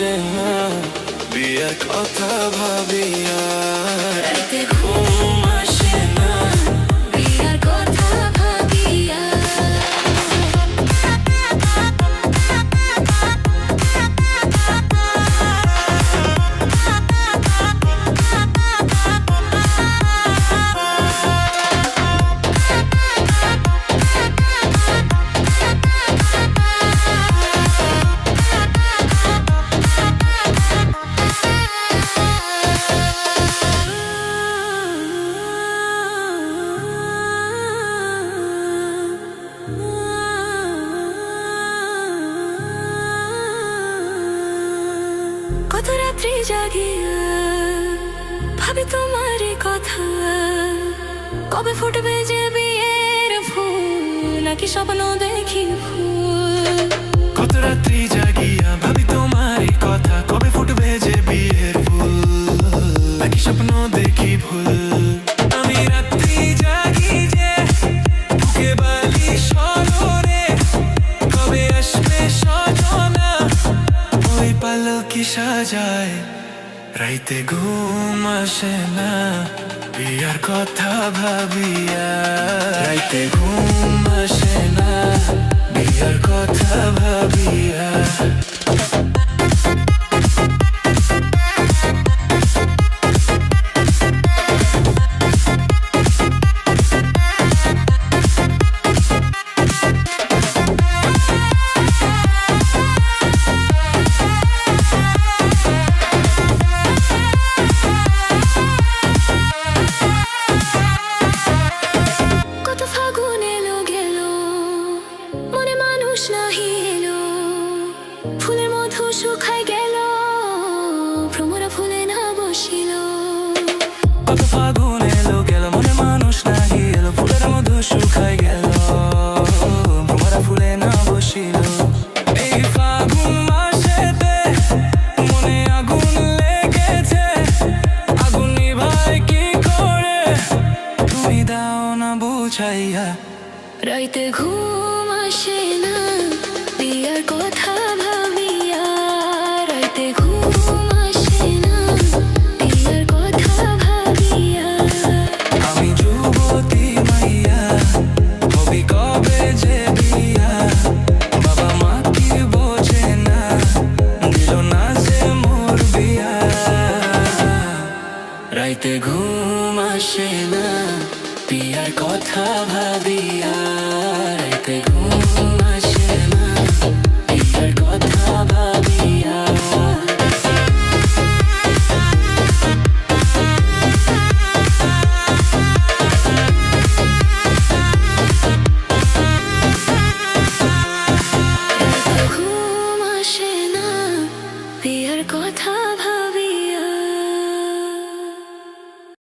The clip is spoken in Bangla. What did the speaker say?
আসে না বিয়ের কথা ভাবিয়া কত রাত্রি জাগিয়া, ভাবি তোমার কথা। কবে ফুটবে যে বিয়ের ফুল, নাকি স্বপ্ন দেখি কত রাত্রি জাগিয়া, ভাবি তোমার কথা, কবে ফুটবে যে বিয়ের ফুল? নাকি স্বপ্ন দেখি ভুল? পালকি সাজায়। রাইতে ঘুম আসে না, বিয়ার কথা ভাবিয়া। রাইতে ঘুম আসে না, বিয়ার কথা ভাবিয়া। কত ফাগুন এলো গেল মনে মানুষ নাহি এলো, ফুলের মধু শুকাই গেল। ফুলে না বসিল। এই ফাগুন মাসেতে মনে আগুন লেগেছে। আগুন নিভাই কি করে? তুমি দাও না বুঝাইয়া। রাইতে ঘুম আসে না বিয়ার কথা রাইতে ঘুম আসে না পিয়ার কথা ভাবিয়া রাতে ঘুম